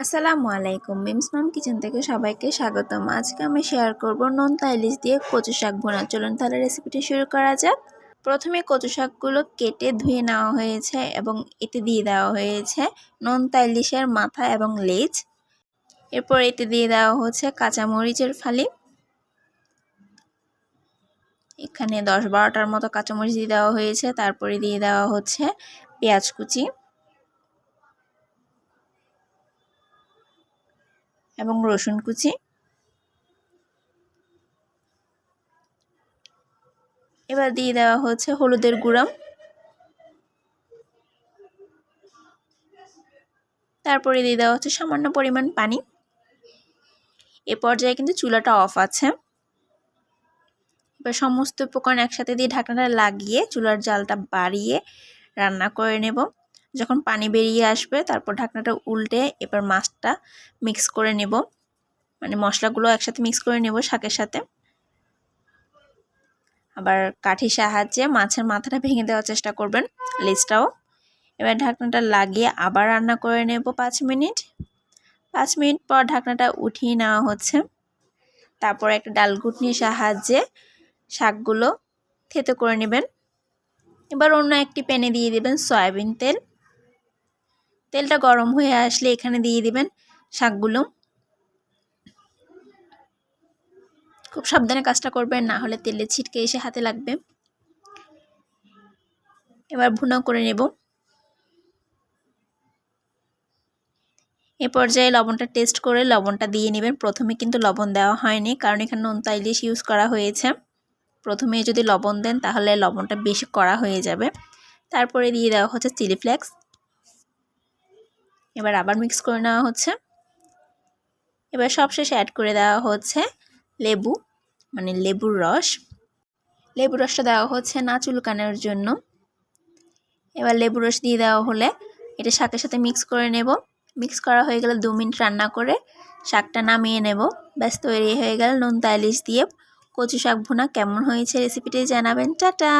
আসসালামু আলাইকুম। মিমস মাম কিচেন থেকে সবাইকে স্বাগতম। আজকে আমি শেয়ার করব নোনতা ইলিশ দিয়ে কচু শাক ভোনা। চলুন তাহলে রেসিপিটি শুরু করা যাক। প্রথমে কচু শাকগুলো কেটে ধুয়ে নেওয়া হয়েছে এবং এতে দিয়ে দেওয়া হয়েছে নোনতা ইলিশের মাথা এবং লেজ। এরপর এতে দিয়ে দেওয়া হচ্ছে কাঁচামরিচের ফালি। এখানে দশ বারোটার মতো কাঁচামরিচ দিয়ে দেওয়া হয়েছে। তারপরে দিয়ে দেওয়া হচ্ছে পেঁয়াজ কুচি। এবং রসুন কুচি। এবার দিয়ে দেওয়া হচ্ছে হলুদের গুঁড়া। তারপরে দিয়ে দেওয়া হচ্ছে সামান্য পরিমাণ পানি। এ পর্যায়ে কিন্তু চুলাটা অফ আছে। এবার সমস্ত উপকরণ একসাথে দিয়ে ঢাকনাটা লাগিয়ে চুলার জালটা বাড়িয়ে রান্না করে নেব। যখন পানি বেরিয়ে আসবে, তারপর ঢাকনাটা উল্টে এবার মাছটা মিক্স করে নেব। মানে মশলাগুলো একসাথে মিক্স করে নেব শাকের সাথে। আবার কাঠির সাহায্যে মাছের মাথাটা ভেঙে দেওয়ার চেষ্টা করবেন লেজটাও। এবার ঢাকনাটা লাগিয়ে আবার রান্না করে নেব পাঁচ মিনিট। পাঁচ মিনিট পর ঢাকনাটা উঠিয়ে নেওয়া হচ্ছে। তারপর একটা ডাল ঘুটনির সাহায্যে শাকগুলো থেতো করে নেবেন। এবার অন্য একটি প্যানে দিয়ে দেবেন সয়াবিন তেল। তেলটা গরম হয়ে আসলে এখানে দিয়ে দিবেন শাকগুলো। খুব সাবধানে কাজটা করবেন, না হলে তেলে ছিটকে এসে হাতে লাগবে। এবার ভুনা করে নেব। এ পর্যায়ে লবণটা টেস্ট করে লবণটা দিয়ে নেবেন। প্রথমে কিন্তু লবণ দেওয়া হয়নি, কারণ এখানে নোনতা ইলিশ ইউজ করা হয়েছে। প্রথমে যদি লবণ দেন তাহলে লবণটা বেশি করা হয়ে যাবে। তারপরে দিয়ে দেওয়া হচ্ছে চিলি ফ্লেক্স। এবার আবার মিক্স করে নেওয়া হচ্ছে। এবার সবশেষে অ্যাড করে দেওয়া হচ্ছে লেবু মানে লেবুর রস। লেবুর রসটা দেওয়া হচ্ছে না চুলকানোর জন্য। এবার লেবুর রস দিয়ে দেওয়া হলে এটা শাকের সাথে মিক্স করে নেব। মিক্স করা হয়ে গেলে দু মিনিট রান্না করে শাকটা নামিয়ে নেব। ব্যাস, তৈরি হয়ে গেল নুন তাইলিশ দিয়ে কচু শাক ভুনা। কেমন হয়েছে রেসিপিটি জানাবেন। টাটা!